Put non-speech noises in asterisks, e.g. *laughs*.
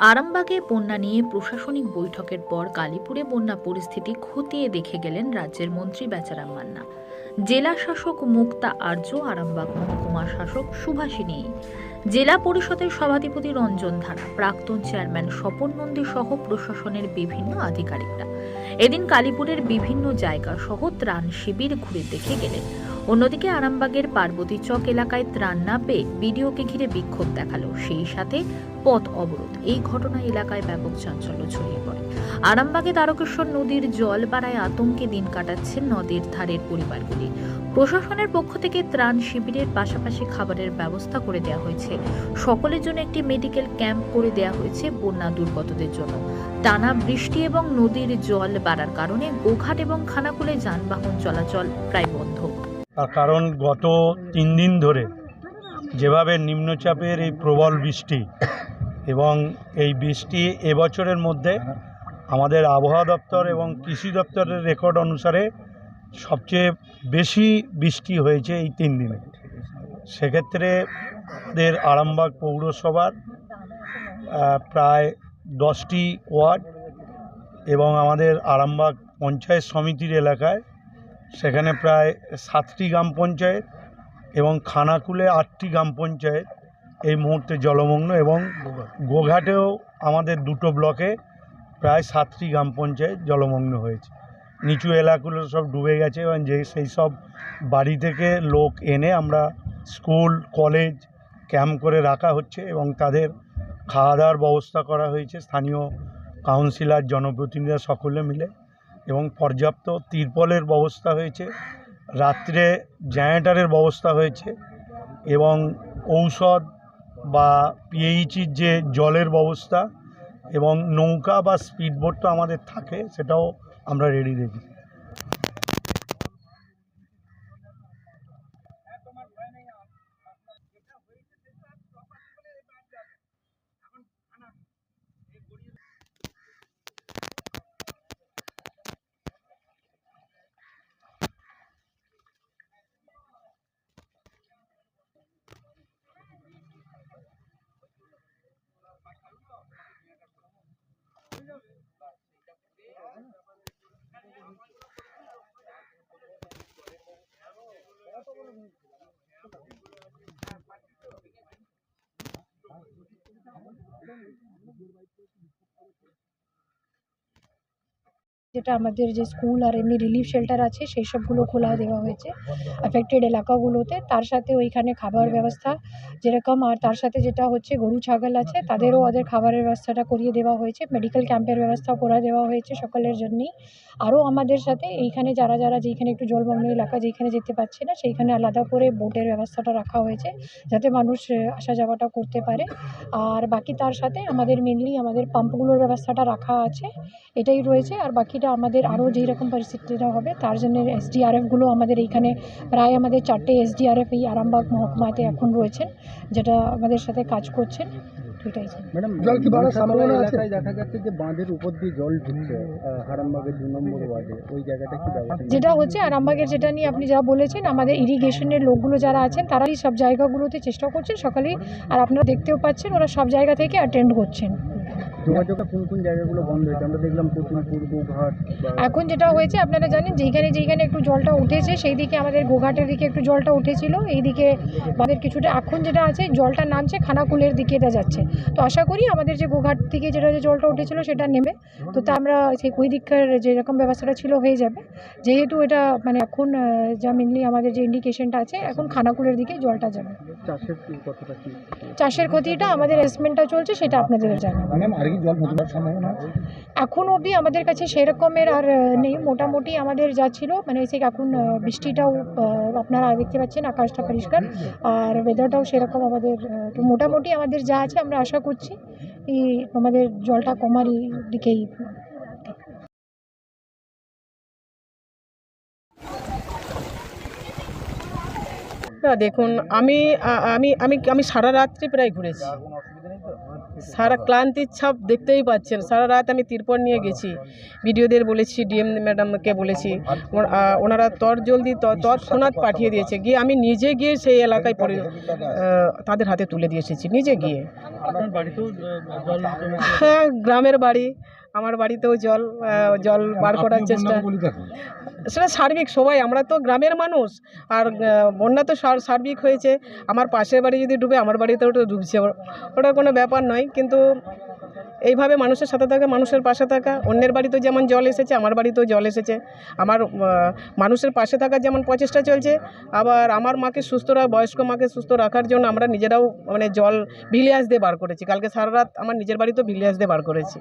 আরামবাগে বন্যা নিয়ে প্রশাসনিক বৈঠকের পর কালীপুরে বন্যা পরিস্থিতি খতিয়ে দেখে গেলেন রাজ্যের মন্ত্রী বেচারাম মান্না। জেলা শাসক মুক্তা আর্য, আরামবাগ মহকুমা শাসক সুভাষিনী জেলা পরিষদের সভাধিপতি রঞ্জন ধারা প্রাক্তন চেয়ারম্যান স্বপন নন্দী সহ প্রশাসনের বিভিন্ন আধিকারিকরা। এদিন কালীপুরের বিভিন্ন জায়গা সহ ত্রাণ শিবির ঘুরে দেখে গেলেন। অন্যদিকে আরামবাগের পার্বতী চক এলাকায় ত্রাণ না পেয়ে বিডিওকে ঘিরে বিক্ষোভ দেখাল। সেই সাথে পথ অবরোধ। এই ঘটনা এলাকায় ব্যাপক চাঞ্চল্য ছড়িয়ে পড়ে। আরামবাগে তারকেশ্বর নদীর জল বাড়ায় আতঙ্কে দিন কাটাচ্ছে নদীর ধারের পরিবারগুলি। প্রশাসনের পক্ষ থেকে ত্রাণ শিবিরের পাশাপাশি খাবারের ব্যবস্থা করে দেওয়া হয়েছে। সকলের জন্য একটি মেডিকেল ক্যাম্প করে দেওয়া হয়েছে বন্যা দুর্গতদের জন্য। টানা বৃষ্টি এবং নদীর জল বাড়ার কারণে গোঘাট এবং খানাকুলে যানবাহন চলাচল প্রায় বন্ধ। তার কারণ গত তিন দিন ধরে যেভাবে নিম্নচাপের এই প্রবল বৃষ্টি এবং এই বৃষ্টি এবছরের মধ্যে আমাদের আবহাওয়া দপ্তর এবং কৃষি দপ্তরের রেকর্ড অনুসারে সবচেয়ে বেশি বৃষ্টি হয়েছে এই তিন দিনে। সেক্ষেত্রে আমাদের আরামবাগ পৌরসভার প্রায় দশটি ওয়ার্ড এবং আমাদের আরামবাগ পঞ্চায়েত সমিতির এলাকায় সেখানে প্রায় সাতটি গ্রাম পঞ্চায়েত এবং খানাকুলে আটটি গ্রাম পঞ্চায়েত এই মুহূর্তে জলমগ্ন এবং গোঘাটেও আমাদের দুটো ব্লকে প্রায় সাতটি গ্রাম পঞ্চায়েত জলমগ্ন হয়েছে। নিচু এলাকাগুলো সব ডুবে গেছে এবং যে সেই সব বাড়ি থেকে লোক এনে আমরা স্কুল, কলেজ ক্যাম্প করে রাখা হচ্ছে এবং তাদের খাওয়া দাওয়ার ব্যবস্থা করা হয়েছে। স্থানীয় কাউন্সিলর, জনপ্রতিনিধিরা সকলে মিলে এবং পর্যাপ্ত তিরপলের ব্যবস্থা হয়েছে, রাত্রে জেনারেটারের ব্যবস্থা হয়েছে এবং ঔষধ বা পিএইচির যে জলের ব্যবস্থা এবং নৌকা বা স্পিডবোট তো আমাদের থাকে, সেটাও আমরা রেডি রেখি যেটা আমাদের যে স্কুল আর এমনি রিলিফ শেল্টার আছে, সেই সবগুলো খোলা দেওয়া হয়েছে। অ্যাফেক্টেড এলাকাগুলোতে। তার সাথে ওইখানে খাবার ব্যবস্থা যেরকম, আর তার সাথে যেটা হচ্ছে গরু, ছাগল আছে, তাদেরও ওদের খাবারের ব্যবস্থাটা করিয়ে দেওয়া হয়েছে। মেডিকেল ক্যাম্পের ব্যবস্থা করে দেওয়া হয়েছে সকলের জন্যই। আরও আমাদের সাথে এইখানে যারা যারা যেইখানে একটু জলমগ্ন এলাকা যেইখানে যেতে পারছে না, সেইখানে আলাদা করে বোটের ব্যবস্থাটা রাখা হয়েছে, যাতে মানুষ আসা যাওয়াটা করতে পারে। আর বাকি তার সাথে আমাদের মেনলি আমাদের পাম্পগুলোর ব্যবস্থাটা রাখা আছে, এটাই রয়েছে। আর বাকিটা আমাদের আরও যেই রকম পরিস্থিতিটা হবে তার জন্য এসডিআরএফগুলো আমাদের এইখানে প্রায় আমাদের চারটে এসডিআরএফ এই আরামবাগ মহকুমাতে এখন রয়েছেন যেটা আমাদের সাথে কাজ করছেন। এটাই ম্যাডাম জল কি বাড়ার সম্ভাবনা আছে? দেখা যাচ্ছে যে বাঁধের উপর দিয়ে জল ঢুকছে আহ, দু নম্বর ওয়ার্ডে ওই জায়গাটা কি যেটা হচ্ছে আরামবাগের যেটা নিয়ে আপনি যা বলেছেন আমাদের ইরিগেশনের লোকগুলো যারা আছেন তারাই সব জায়গাগুলোতে চেষ্টা করছেন সকালেই আর আপনারা দেখতেও পাচ্ছেন ওরা সব জায়গা থেকে অ্যাটেন্ড করছেন। যোগাযোগটা কোন কোন জায়গাগুলো বন্ধ হয়েছে? আমরা দেখলাম পুতুলপুর গোঘাট এখন যেটা হয়েছে আপনারা জানেন যেইখানে যেইখানে একটু জলটা উঠেছে সেই দিকে আমাদের গোঘাটের দিকে একটু জলটা উঠেছিল। এইদিকে আমাদের কিছুটা এখন যেটা আছে জলটা নামছে খানাকুলের দিকে এটা যাচ্ছে। তো আশা করি আমাদের যে গোঘাট থেকে যেটা যে জলটা উঠেছিল সেটা নেমে। তো তা আমরা সেই ওই দিককার যেরকম ব্যবস্থাটা ছিল হয়ে যাবে। যেহেতু এটা মানে এখন যা মেনলি আমাদের যে ইন্ডিকেশনটা আছে এখন খানাকুলের দিকে জলটা যাবে। চাষের ক্ষতিটা আমাদের এসমেন্টটা চলছে সেটা আপনাদের জানাব। কি জল ভোগার সম্ভাবনা আছে? এখন অবধি আমাদের কাছে সেরকমের আর নেই। মোটামুটি আমাদের যা ছিল মানে সেই এখন বৃষ্টিটাও আপনারা দেখতে পাচ্ছেন আকাশটা পরিষ্কার। আর ওয়েদারটাও সেরকম আমাদের তো মোটামুটি আমাদের যা আছে আমরা আশা করছি এই আমাদের জলটা কমার দিকেই। না দেখুন আমি আমি আমি আমি সারা রাত্রি প্রায় ঘুরেছি। *laughs* সারা ক্লান্তির ছাপ দেখতেই পাচ্ছেন। সারা রাত আমি তিরপল নিয়ে গেছি। বিডিওদের বলেছি ডিএম ম্যাডামকে বলেছি। ওনারা তর জলদি তৎক্ষণাৎ পাঠিয়ে দিয়েছে। গিয়ে আমি নিজে গিয়ে সেই এলাকায় তাদের হাতে তুলে দিয়ে এসেছি। নিজে গিয়ে। হ্যাঁ গ্রামের বাড়ি। আমার বাড়িতেও জল জল বার করার চেষ্টা। সেটা সার্বিক সবাই আমরা তো গ্রামের মানুষ। আর বন্যা তো সার- সার্বিক হয়েছে। আমার পাশের বাড়ি যদি ডুবে আমার বাড়িতেও তো ডুবছে। ওটা কোনো ব্যাপার নয়। কিন্তু এইভাবে মানুষের সাথে থাকা, মানুষের পাশে থাকা। অন্যের বাড়িতেও যেমন জল এসেছে, আমার বাড়িতেও জল এসেছে। আমার মানুষের পাশে থাকার যেমন প্রচেষ্টা চলছে, আবার আমার মাকে সুস্থ রাখা বয়স্ক মাকে সুস্থ রাখার জন্য আমরা নিজেরাও মানে জল ভিলিয়াস দিয়ে বার করেছি। কালকে সারা রাত আমার নিজের বাড়িতেও ভিলিয়াস দিয়ে বার করেছি।